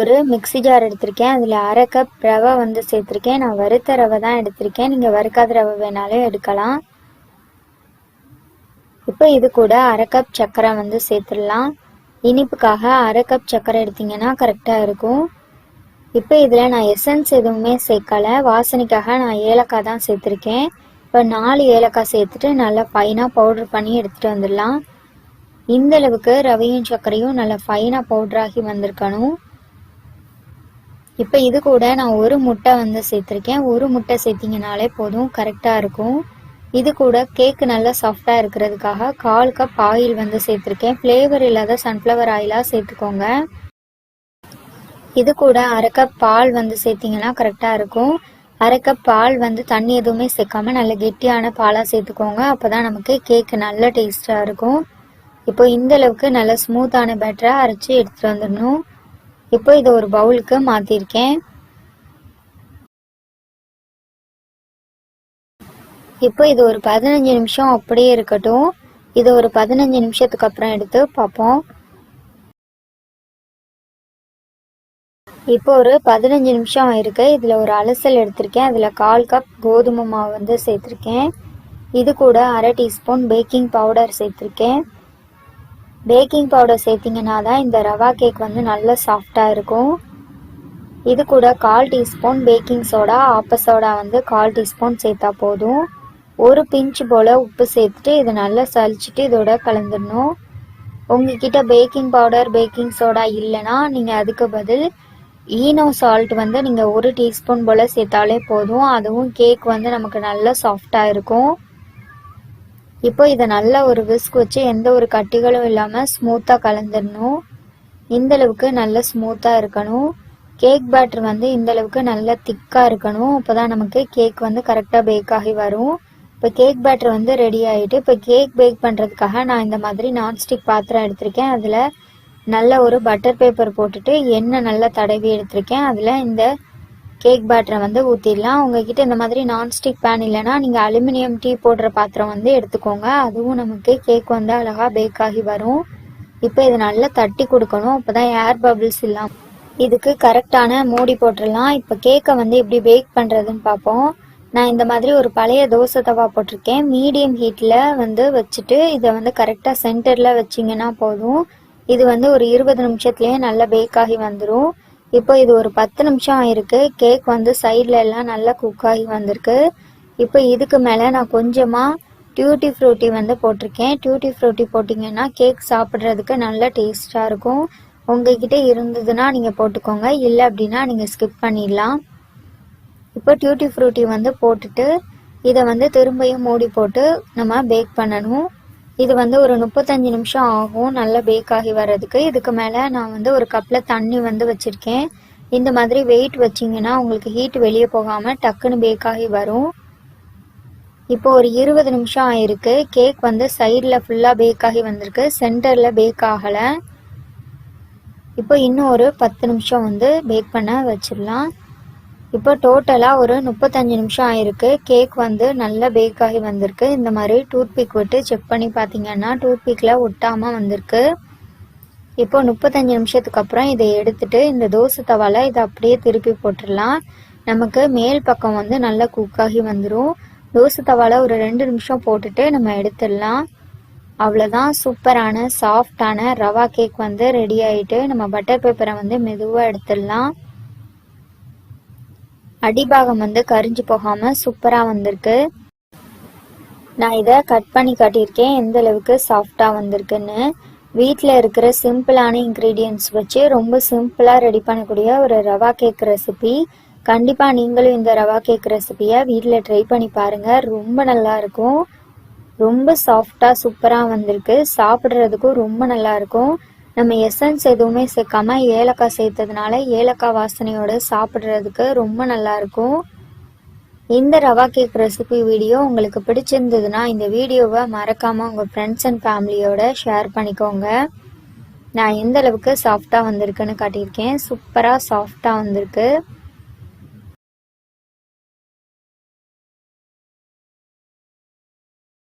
ஒரு mixie jar எடுத்திருக்கேன். அதில் அரை கப் ரவை வந்து சேர்த்துருக்கேன். நான் வறுத்த ரவை தான் எடுத்திருக்கேன். நீங்கள் வறுக்காத ரவை வேணாலும் எடுக்கலாம். இப்போ இது கூட அரை கப் சர்க்கரை வந்து சேர்த்துடலாம். இனிப்புக்காக அரை கப் சர்க்கரை எடுத்தீங்கன்னா கரெக்டாக இருக்கும். இப்போ இதில் நான் எசன்ஸ் எதுவுமே சேர்க்கலை. வாசனைக்காக நான் ஏலக்காய் தான் சேர்த்துருக்கேன். இப்போ நாலு ஏலக்காய் சேர்த்துட்டு நல்லா ஃபைனாக பவுடர் பண்ணி எடுத்துகிட்டு வந்துடலாம். இந்த அளவுக்கு ரவையும் சர்க்கரையும் நல்லா ஃபைனாக பவுடராகி வந்திருக்கணும். இப்போ இது கூட நான் ஒரு முட்டை வந்து சேர்த்துருக்கேன். ஒரு முட்டை சேர்த்திங்கனாலே போதும் கரெக்டாக இருக்கும். இது கூட கேக்கு நல்லா சாஃப்டாக இருக்கிறதுக்காக கால் கப் ஆயில் வந்து சேர்த்துருக்கேன். ஃப்ளேவர் இல்லாத சன்ஃப்ளவர் ஆயிலாக சேர்த்துக்கோங்க. இது கூட அரை கப் பால் வந்து சேர்த்திங்கன்னா கரெக்டாக இருக்கும். அரை கப் பால் வந்து தண்ணி எதுவுமே சேர்க்காம நல்ல கெட்டியான பாலாக சேர்த்துக்கோங்க. அப்போ தான் நமக்கு கேக்கு நல்ல டேஸ்ட்டாக இருக்கும். இப்போ இந்த அளவுக்கு நல்ல ஸ்மூத்தான பேட்டரை அரைச்சி எடுத்துகிட்டு வந்துடணும். இப்போ இதை ஒரு பவுலுக்கு மாற்றிருக்கேன் இப்போ இது ஒரு பதினஞ்சு நிமிஷம் அப்படியே இருக்கட்டும். இது ஒரு பதினஞ்சு நிமிஷத்துக்கு அப்புறம் எடுத்து பார்ப்போம். இப்போ ஒரு பதினஞ்சு நிமிஷம் ஆயிருக்கு இதில் ஒரு அலசல் எடுத்திருக்கேன். அதில் கால் கப் கோதுமை மாவு வந்து சேர்த்துருக்கேன். இது கூட அரை டீஸ்பூன் பேக்கிங் பவுடர் சேர்த்துருக்கேன். பேக்கிங் பவுடர் சேர்த்திங்கன்னா தான் இந்த ரவா கேக் வந்து நல்லா சாஃப்டாக இருக்கும். இது கூட கால் டீஸ்பூன் பேக்கிங் சோடா ஆப்ப சோடா வந்து கால் டீஸ்பூன் சேர்த்தா போதும். ஒரு பிஞ்ச் போல் உப்பு சேர்த்துட்டு இதை நல்லா சலிச்சுட்டு இதோட கலந்துடணும். உங்ககிட்ட பேக்கிங் பவுடர் பேக்கிங் சோடா இல்லைன்னா நீங்கள் அதுக்கு பதில் ஈனோ சால்ட் வந்து நீங்கள் ஒரு டீஸ்பூன் போல் சேர்த்தாலே போதும். அதுவும் கேக் வந்து நமக்கு நல்லா சாஃப்டாக இருக்கும். இப்போ இதை நல்ல ஒரு விஸ்க் வச்சு எந்த ஒரு கட்டிகளும் இல்லாமல் ஸ்மூத்தாக கலந்துடணும். இந்த அளவுக்கு நல்ல ஸ்மூத்தாக இருக்கணும். கேக் பேட்டர் வந்து இந்த அளவுக்கு நல்ல திக்காக இருக்கணும். அப்போ தான் நமக்கு கேக் வந்து கரெக்டாக பேக் ஆகி வரும். இப்போ கேக் பேட்டர் வந்து ரெடி ஆகிட்டு இப்போ கேக் பேக் பண்ணுறதுக்காக நான் இந்த மாதிரி நான்ஸ்டிக் பாத்திரம் எடுத்திருக்கேன். அதில் நல்ல ஒரு பட்டர் பேப்பர் போட்டுட்டு எண்ணெய் நல்லா தடவி எடுத்திருக்கேன். அதில் இந்த கேக் பேட்டரை வந்து ஊற்றிடலாம் உங்ககிட்ட இந்த மாதிரி நான்ஸ்டிக் பேன் இல்லைன்னா நீங்கள் அலுமினியம் டீ போடுற பாத்திரம் வந்து எடுத்துக்கோங்க. அதுவும் நமக்கு கேக் வந்து அழகாக பேக் ஆகி வரும். இப்போ இதை நல்லா தட்டி கொடுக்கணும். அப்போ தான் ஏர் பபிள்ஸ் இல்லாமல் இதுக்கு கரெக்டான மூடி போட்டுடலாம். இப்போ கேக்கை வந்து எப்படி பேக் பண்ணுறதுன்னு பார்ப்போம். நான் இந்த மாதிரி ஒரு பழைய தோசை தவா போட்டிருக்கேன். மீடியம் ஹீட்டில் வந்து வச்சுட்டு இதை வந்து கரெக்டாக சென்டரில் வச்சிங்கன்னா போதும். இது வந்து ஒரு இருபது நிமிஷத்துலேயே நல்லா பேக் ஆகி வந்துடும் இப்போ இது ஒரு பத்து நிமிஷம் ஆயிருக்கு. கேக் வந்து சைடில் எல்லாம் நல்லா குக் ஆகி வந்திருக்கு. இப்போ இதுக்கு மேலே நான் கொஞ்சமாக டியூட்டி ஃப்ரூட்டி வந்து போட்டிருக்கேன். டியூட்டி ஃப்ரூட்டி போட்டிங்கன்னா கேக் சாப்பிட்றதுக்கு நல்ல டேஸ்ட்டாக இருக்கும். உங்ககிட்ட இருந்ததுன்னா நீங்கள் போட்டுக்கோங்க. இல்லை அப்படின்னா நீங்கள் ஸ்கிப் பண்ணிடலாம். இப்போ டியூட்டி ஃப்ரூட்டி வந்து போட்டுட்டு இதை வந்து திரும்பியும் மூடி போட்டு நம்ம பேக் பண்ணணும். இது வந்து ஒரு முப்பத்தஞ்சு நிமிஷம் ஆகும். நல்லா பேக் ஆகி வர்றதுக்கு. இதுக்கு மேலே நான் வந்து ஒரு கப்பில் தண்ணி வந்து வச்சுருக்கேன். இந்த மாதிரி வெயிட் வச்சிங்கன்னா உங்களுக்கு ஹீட் வெளியே போகாமல் டக்குன்னு பேக் ஆகி வரும். இப்போ ஒரு இருபது நிமிஷம் ஆயிருக்கு. கேக் வந்து சைடில் ஃபுல்லாக பேக் ஆகி வந்திருக்கு. சென்டரில் பேக் ஆகலை. இப்போ இன்னும் ஒரு பத்து நிமிஷம் வந்து பேக் பண்ண வச்சிடலாம். இப்போ டோட்டலாக ஒரு முப்பத்தஞ்சு நிமிஷம் ஆயிருக்கு. கேக் வந்து நல்லா பேக் ஆகி வந்திருக்கு. இந்த மாதிரி டூத் பிக் விட்டு செக் பண்ணி பார்த்தீங்கன்னா டூத் பிக்கில் ஒட்டாமல் வந்திருக்கு. இப்போ முப்பத்தஞ்சு நிமிஷத்துக்கு அப்புறம் இதை எடுத்துட்டு இந்த தோசை தவால இதை அப்படியே திருப்பி போட்டுடலாம். நமக்கு மேல் பக்கம் வந்து நல்லா குக்காகி வந்துடும் தோசை தவால ஒரு ரெண்டு நிமிஷம் போட்டுட்டு நம்ம எடுத்துடலாம். அவ்வளோதான் சூப்பரான சாஃப்டான ரவா கேக் வந்து ரெடி ஆகிட்டு நம்ம பட்டர் பேப்பரை வந்து மெதுவாக எடுத்துடலாம். அடிபாகம் வந்து கரிஞ்சு போகாம சூப்பரா வந்திருக்கு. நான் இதை கட் பண்ணி காட்டியிருக்கேன். எந்த அளவுக்கு சாஃப்டா வந்திருக்குன்னு. வீட்டில் இருக்கிற சிம்பிளான இன்க்ரீடியன்ஸ் வச்சு ரொம்ப சிம்பிளாக ரெடி பண்ணக்கூடிய ஒரு ரவா கேக் ரெசிபி கண்டிப்பாக நீங்களும் இந்த ரவா கேக் ரெசிபியை வீட்டில் ட்ரை பண்ணி பாருங்கள் ரொம்ப நல்லா இருக்கும். ரொம்ப சாஃப்டாக சூப்பராக வந்திருக்கு. சாப்பிட்றதுக்கும் ரொம்ப நல்லா இருக்கும். நம்ம எசன்ஸ் எதுவுமே சேர்க்காம ஏலக்காய் சேர்த்ததுனால ஏலக்காய் வாசனையோடு சாப்பிட்றதுக்கு ரொம்ப நல்லா இருக்கும். இந்த ரவா கேக் ரெசிபி வீடியோ உங்களுக்கு பிடிச்சிருந்ததுன்னா இந்த வீடியோவை மறக்காமல் உங்கள் ஃப்ரெண்ட்ஸ் அண்ட் ஃபேமிலியோட ஷேர் பண்ணிக்கோங்க. நான் எந்த அளவுக்கு சாஃப்டாக வந்திருக்குன்னு காட்டியிருக்கேன். சூப்பராக சாஃப்டாக வந்திருக்கு.